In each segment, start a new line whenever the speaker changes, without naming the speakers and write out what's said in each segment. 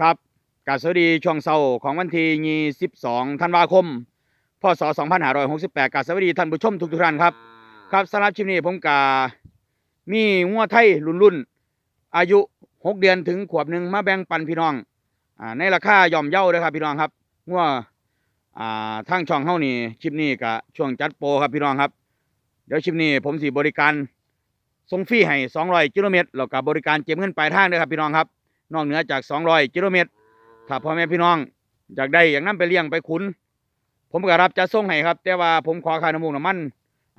ครับกาสวัสดีช่วงเช้าของวันที่22ธันวาคม พศ 2568กราสวัสดีท่านผู้ชมทุกๆท่านครับ ครับสำหรับคลิปนี้ผมกามีงัวไทยรุ่นรุ่นอายุ 6 เดือนถึงขวบหนึ่งมาแบ่งปันพี่น้องอ่าในราคาย่อมเยาเลยครับพี่น้องครับงัวอ่าทางช่องเฮานี่คลิปนี้ก็ช่วงจัดโปรครับพี่น้องครับ เดี๋ยวคลิปนี้ผมสิบริการส่งฟรีให้200กิโลเมตรแล้วก็บริการเก็บเงินปลายทางด้วยครับพี่น้องครับ นอกเหนือจาก 200 กิโลเมตร ถ้าพ่อแม่พี่น้องอยากได้อย่างนั้นไปเลี้ยงไปขุน ผมก็รับจะส่งให้ครับ แต่ว่าผมขอค่าน้ำมูกน้ำมัน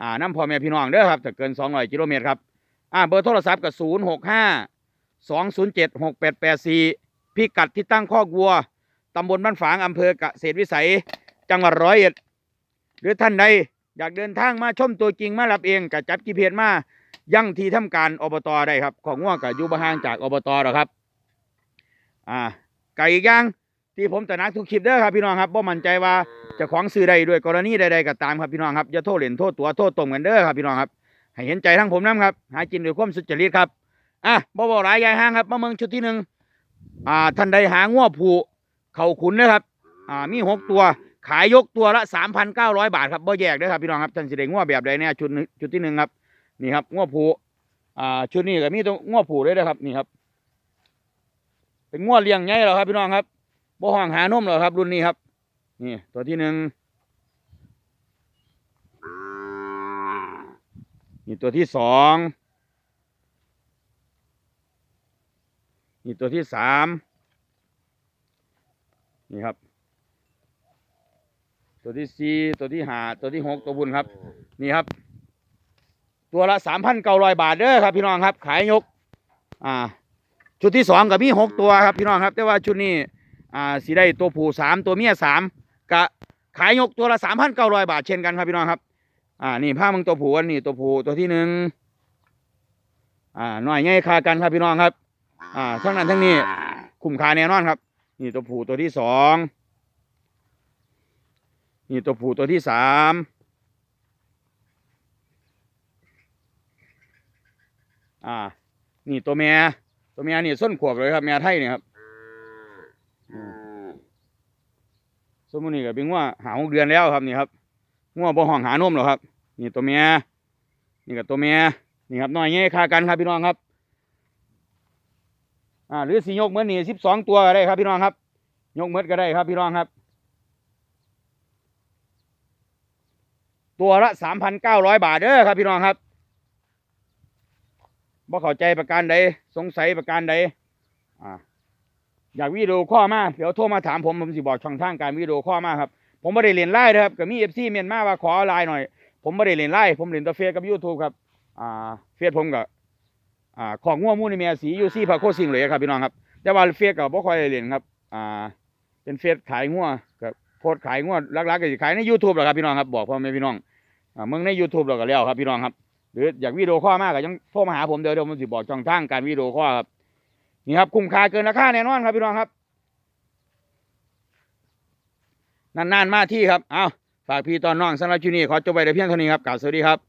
อ่าน้ำพ่อแม่พี่น้องเด้อครับถ้าเกิน 200 กิโลเมตรครับอ่าเบอร์โทรศัพท์ก็065 207 6884 พิกัดที่ตั้งคอกวัวตำบลบ้านฝางอำเภอเกษตรวิสัย จังหวัดร้อยเอ็ดหรือท่านใดอยากเดินทางมาชมตัวจริงมารับเองก็จัดกีเพจมายังที่ทำการอบตได้ครับ ของง่วงกับอยู่บ่ห่างจากอบตหรอครับ อ่าไก่อีกอย่างที่ผมตระหนักทุกคลิปเด้อครับพี่น้องครับบ่มั่นใจว่าจะของซื้อใดด้วยกรณีใดๆก็ตามครับพี่น้องครับอย่าโทษเหรียญโทษตัวโทษตรงกันเด้อครับพี่น้องครับให้เห็นใจทั้งผมน้ำครับ หากินด้วยความสุจริตครับอะบ่บ่หลายยายห้างครับมาเมืองชุดที่หนึ่งอ่าท่านใดหาง้วผูเข่าขุนนะครับอ่ามีหกตัวขายยกตัวละสามพันเก้าร้อยบาทครับบ่แยกเด้อครับพี่น้องครับท่านสิได้ง้วแบบใดเนี่ยชุดชุดที่หนึ่งครับนี่ครับง้วผูอ่าชุดนี้ก็มีตัวง้วผูด้วยนะครับนี่ครับ เป็นง้วเลี้ยงใหญ่แล้วครับพี่น้องครับบ่ห้องหานมแล้วครับ รุ่นนี้ครับ นี่ตัวที่หนึ่งนี่ตัวที่สองนี่ตัวที่สามนี่ครับ ตัวที่สี่ตัวที่ห้าตัวที่หกตัวบุญครับ นี่ครับ ตัวละสามพันเก้าร้อยบาทเด้อครับ พี่น้องครับ ขายยก อ่า ชุดที่สองกับมีหกตัวครับพี่น้องครับ แต่ว่าชุดนี้อ่าสีได้ตัวผู้สามตัวเมียสามกะขายยกตัวละสามพันเก้าร้อยบาทเช่นกันครับพี่น้องครับ อ่านี่ผ้ามึงตัวผู้อันนี้ตัวผู้ตัวที่หนึ่งอ่าหน่อยง่ายคากันครับพี่น้องครับ อ่าทั้งนั้นทั้งนี้คุ้มค่าแน่นอนครับ นี่ตัวผู้ตัวที่สองนี่ตัวผู้ตัวที่สามอ่า นี่ตัวแม่ ตัวแม่นี่ส้นขวบเลยครับแม่ไทยเนี่ยครับอืมส้มอนี่ก็เป็นว่าหาหกเดือนแล้วครับนี่ครับงัวบ่ห้องหานมหรอครับ นี่ตัวแม่นี่กับตัวแม่นี่ครับน้อยเงี้ยค่ากันครับพี่น้องครับ อ่าหรือสียกเหมือนนี่สิบสองตัวก็ได้ครับพี่น้องครับ ยกเหมือนก็ได้ครับพี่น้องครับ ตัวละสามพันเก้าร้อยบาทเด้อครับพี่น้องครับ บ่เข้าใจประการใดสงสัยประการใดอ่าอยากวิดีโอข้อมาเดี๋ยวโทรมาถามผมผมสิบอกช่องทางการวิดีโอข้อมาครับผมไม่ได้เรียนไล่นะครับก็มีเอฟซีเมียนมาว่าขอไลน์หน่อย ผมไม่ได้เรียนไล่ผมเรียนตัวเฟซกับยูทูบครับอ่าเฟซผมกับอ่าของง่วงมูนี่เมียสียูซี่พาโคซิงเลยครับพี่น้องครับแต่ว่าเฟซกับบ่ค่อยเรียนครับอ่าเป็นเฟซขายงัวกับโพสขายงัวลักๆก็สิขายใน YouTube แหละครับพี่น้องครับบอกพ่อแม่พี่น้องอ่ามืองใน YouTube เราก็แล้วครับพี่น้องครับ หรืออยากวิดีโอข้อมากก็ยังโทรมาหาผมเดี๋ยวเดี๋ยวผมสิบอกช่องทางการวิดีโอข้อครับนี่ครับคุ้มค่าเกินราคาแน่นอนครับพี่น้องครับนานๆมาที่ครับเอาฝากพี่ตอนน้องสำหรับชุนี้ขอจบไปแต่เพียงเท่านี้ครับกล่าวสวัสดีครับ